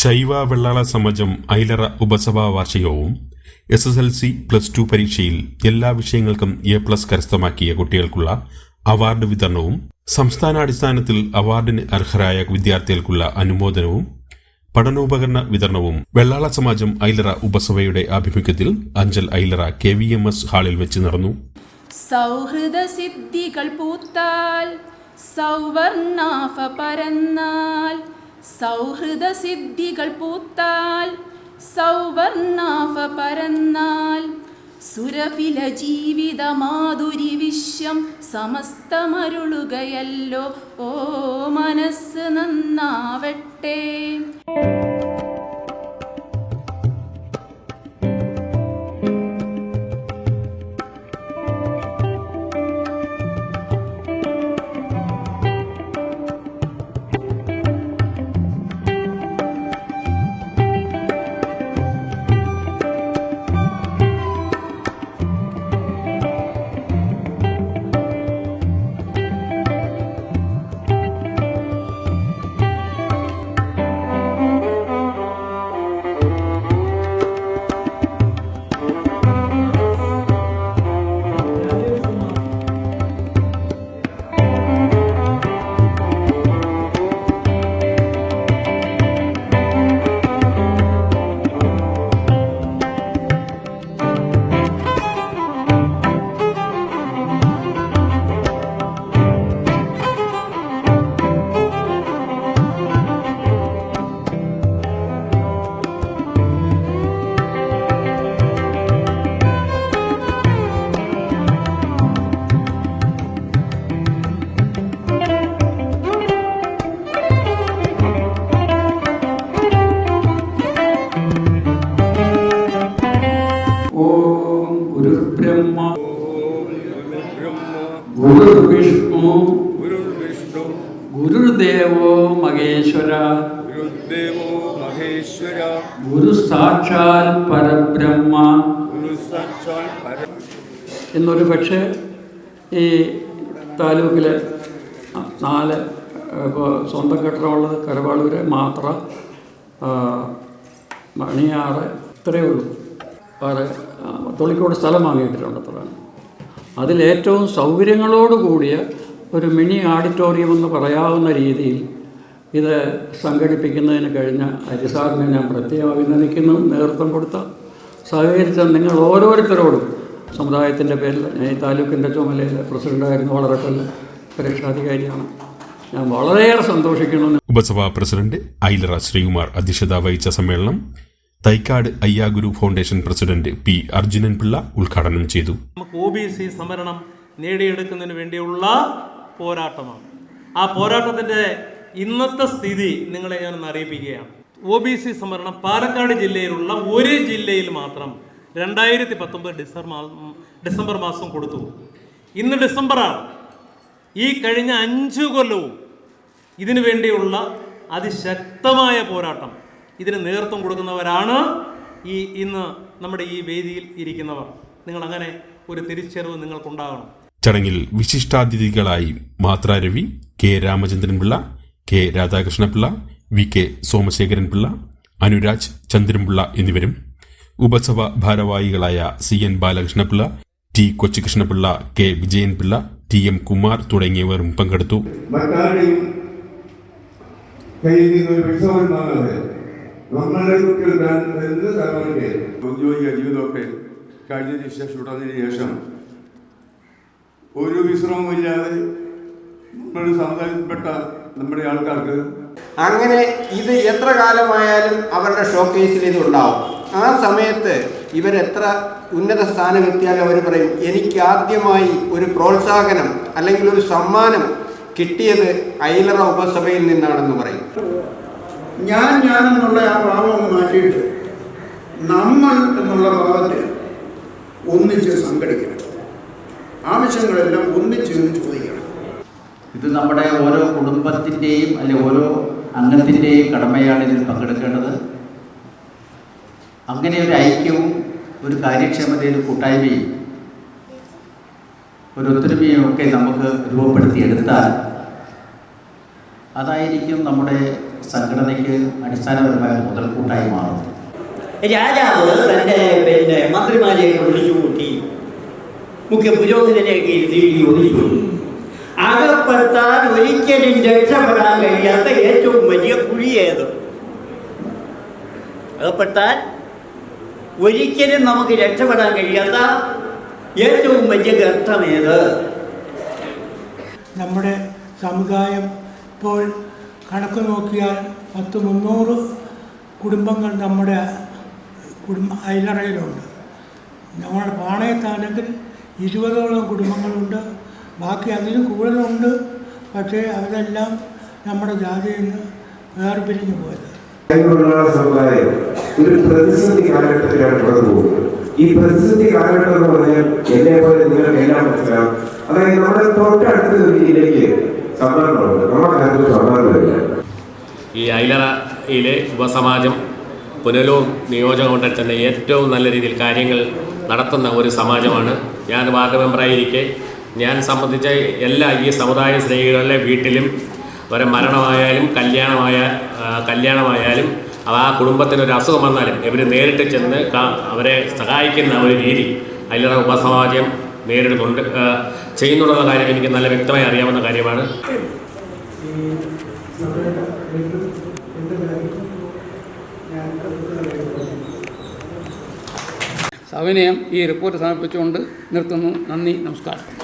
ശൈവ വെള്ളാള സമാജം ഐലറ ഉപസഭാ വാർഷികവും S S L C plus two പരീക്ഷയിൽ എല്ലാ വിഷയങ്ങൾക്കും എ പ്ലസ് കരസ്ഥമാക്കിയ കുട്ടികൾക്കുള്ള അവാർഡ് വിതരണവും സംസ്ഥാനാടിസ്ഥാനത്തിൽ അവാർഡിന് അർഹരായ വിദ്യാർത്ഥികൾക്കുള്ള അനുമോദനവും പഠനോപകരണ വിതരണവും വെള്ളാള സമാജം ഐലറ ഉപസഭയുടെ ആഭിമുഖ്യത്തിൽ Anchal Ailara K V M S ഹാളിൽ വെച്ച് നടന്നു. സൗഹൃദ സിദ്ധികൾ പൂത്താൽ സൗവർണാഫ പരന്നാൽ സൗഹൃദ സിദ്ധികൾ പൂത്താൽ സൗവർണാഭ പരന്നാൽ സുരഫില ജീവിത മാധുരി വിശ്വം സമസ്തമരുളുകയല്ലോ. ഓ മനസ്സ് നന്നാവട്ടെ. ഗുരുബ്രഹ്മ ഗുരുവിഷ്ണു ഗുരുർവിഷ്ണു. ഗുരുദേവോ മഹേശ്വര. ഗുരുദേവോ മഹേശ്വര. ഗുരു സാക്ഷാൽ പരബ്രഹ്മ. ഗുരു സാക്ഷാൽ പര എന്നൊരു പക്ഷേ ഈ താലൂക്കിലെ നാല് ഇപ്പോൾ സ്വന്തം കെട്ടിടമുള്ളത് കരവാളൂര് മാത്ര മണിയാറ് ഇത്രയേ ഉള്ളൂ. വേറെ തൊളിക്കോട് സ്ഥലം വാങ്ങിയിട്ടുണ്ട് അത്രയാണ് അതിലേറ്റവും സൗകര്യങ്ങളോട് കൂടിയ ഒരു മിനി ഓഡിറ്റോറിയം എന്ന് പറയാവുന്ന രീതിയിൽ ഇത് സംഘടിപ്പിക്കുന്നതിന് കഴിഞ്ഞ അരിസാറിനെ ഞാൻ പ്രത്യേകം അഭിനന്ദിക്കുന്നു നേതൃത്വം കൊടുത്ത. സഹകരിച്ച നിങ്ങൾ ഓരോരുത്തരോടും സമുദായത്തിന്റെ പേരിൽ ഞാൻ ഈ താലൂക്കിന്റെ ചുമലയിലെ പ്രസിഡന്റായിരുന്നു വളരെ കൊല്ലം പരീക്ഷാധികാരിയാണ്. ഞാൻ വളരെയേറെ സന്തോഷിക്കുന്നു. ഉപസഭാ പ്രസിഡന്റ് ഐലറ ശ്രീകുമാർ അധ്യക്ഷത വഹിച്ച സമ്മേളനം Thycaud Ayyaguru foundation president P Arjunan Pillai ഉദ്ഘാടനം ചെയ്തു. നമുക്ക് ഒ ബി സി സംവരണം നേടിയെടുക്കുന്നതിന് വേണ്ടിയുള്ള പോരാട്ടമാണ്. ആ പോരാട്ടത്തിന്റെ ഇന്നത്തെ സ്ഥിതി നിങ്ങളെ ഞാനൊന്ന് അറിയിപ്പിക്കുകയാണ്. ഒ ബി സി സംവരണം പാലക്കാട് ജില്ലയിലുള്ള ഒരു ജില്ലയിൽ മാത്രം രണ്ടായിരത്തി പത്തൊമ്പത് ഡിസംബർ ഡിസംബർ മാസം കൊടുത്തു. ഇന്ന് ഡിസംബറാണ്. ഈ കഴിഞ്ഞ അഞ്ചു കൊല്ലവും ഇതിനു വേണ്ടിയുള്ള അതിശക്തമായ പോരാട്ടം ഇതിന് നേതൃത്വം കൊടുക്കുന്നവരാണ് ഈ ഇന്ന് നമ്മുടെ ഈ വേദിയിൽ ഇരിക്കുന്നവർ. നിങ്ങൾ അങ്ങനെ ഒരു തിരിച്ചറിവ് നിങ്ങൾക്കുണ്ടാകണം. ചടങ്ങിൽ വിശിഷ്ടാതിഥികളായി മാത്ര Ravi K Ramachandran Pillai K Radhakrishnapillai V K Somasekharan Pillai Anuraj Chandranpillai എന്നിവരും ഉപസഭ ഭാരവാഹികളായ C N Balakrishnapillai T Kochukrishnapillai K Vijayanpillai T M Kumar തുടങ്ങിയവരും പങ്കെടുത്തു. മറ്റാരുടെയും കയ്യിൽ നിന്ന് ഒരു പൈസ കുട്ടികൾ ഔദ്യോഗിക ജീവിതമൊക്കെ കഴിഞ്ഞതിന് ശേഷം ഉടനതിന് ശേഷം ഒരു വിശ്രമമില്ലാതെ നമ്മുടെ സമുദായത്തിൽപ്പെട്ട നമ്മുടെ ആൾക്കാർക്ക് അങ്ങനെ ഇത് എത്ര കാലമായാലും അവരുടെ ഷോക്കേസിൽ ഇത് ഉണ്ടാവും. ആ സമയത്ത് ഇവരെത്ര ഉന്നത സ്ഥാനം എത്തിയാലും അവർ പറയും എനിക്ക് ആദ്യമായി ഒരു പ്രോത്സാഹനം അല്ലെങ്കിൽ ഒരു സമ്മാനം കിട്ടിയത് ഐലറ ഉപസഭയിൽ നിന്നാണെന്ന് പറയും. ഞാൻ ഞാൻ എന്നുള്ള ആ ഭാവം ഒന്ന് മാറ്റിയിട്ട് നമ്മൾ എന്നുള്ള ഭാവത്തിൽ ഒന്നിച്ച് സംഘടിക്കണം. ആവശ്യങ്ങളെല്ലാം ഒന്നിച്ച് ചോദിക്കണം. ഇത് നമ്മുടെ ഓരോ കുടുംബത്തിന്റെയും അല്ലെ ഓരോ അംഗത്തിന്റെയും കടമയാണ് ഇതിൽ പങ്കെടുക്കേണ്ടത്. അങ്ങനെ ഒരു ഐക്യവും ഒരു കാര്യക്ഷമതയും കൂട്ടായ്മയും ഒരു ഒത്തൊരുമയും ഒക്കെ നമുക്ക് രൂപപ്പെടുത്തിയെടുത്താൽ അതായിരിക്കും നമ്മുടെ സംഘടനയ്ക്ക് അടിസ്ഥാനപരമായ മുതൽക്കൂട്ടായി മാറും രാജാവ് തന്റെ പിന്നെ മന്ത്രിമാരെ വിളിച്ചു കൂട്ടി മുഖ്യ പുരോഹിതനെയൊക്കെ ഇരുത്തി ഒളിച്ചു. അകപ്പെടുത്താൻ ഒരിക്കലും രക്ഷപ്പെടാൻ കഴിയാത്ത ഏറ്റവും വലിയ കുഴി ഏത്? അകപ്പെട്ടാൽ ഒരിക്കലും നമുക്ക് രക്ഷപ്പെടാൻ കഴിയാത്ത ഏറ്റവും വലിയ ഗർത്തമേത് നമ്മുടെ സമുദായം ഇപ്പോൾ കണക്ക് നോക്കിയാൽ പത്ത് മുന്നൂറ് കുടുംബങ്ങൾ നമ്മുടെ കുടുംബ അയലറയിലുണ്ട്. നമ്മുടെ പാണയത്താണെങ്കിൽ ഇരുപതോളം കുടുംബങ്ങളുണ്ട്. ബാക്കി അതിലും കൂടുതലുണ്ട്. പക്ഷേ അതെല്ലാം നമ്മുടെ ജാതിയിൽ നിന്ന് വേർപിരിഞ്ഞു പോയത്. സമുദായം ഒരു പ്രതിസന്ധി കാലഘട്ടത്തിലാണ് കടന്നു പോകുന്നത്. ഈ പ്രതിസന്ധി കാലഘട്ടം എന്ന് പറഞ്ഞാൽ എന്നെ പോലെ നിങ്ങൾക്ക് എല്ലാം മനസ്സിലാവും. അതായത് നമ്മുടെ തൊട്ടടുത്ത ഒരു ഈ ഐലറയിലെ ഉപസമാജം പുനലൂർ നിയോജക മണ്ഡലത്തിൽ തന്നെ ഏറ്റവും നല്ല രീതിയിൽ കാര്യങ്ങൾ നടത്തുന്ന ഒരു സമാജമാണ്. ഞാൻ വാർഡ് മെമ്പറായിരിക്കെ ഞാൻ സംബന്ധിച്ച എല്ലാ ഈ സമുദായ സ്നേഹികളുടെ വീട്ടിലും അവരെ മരണമായാലും കല്യാണമായ കല്യാണമായാലും ആ കുടുംബത്തിന് ഒരു അസുഖം വന്നാലും ഇവർ നേരിട്ട് ചെന്ന് അവരെ സഹായിക്കുന്ന ഒരു രീതി ഐലറ ഉപസമാജം നേരിടുന്നുണ്ട്. ചെയ്യുന്നുള്ള കാര്യം എനിക്ക് നല്ല വ്യക്തമായി അറിയാവുന്ന കാര്യമാണ്. സവിനയം ഈ റിപ്പോർട്ട് സമർപ്പിച്ചുകൊണ്ട് നിർത്തുന്നു. നന്ദി നമസ്കാരം.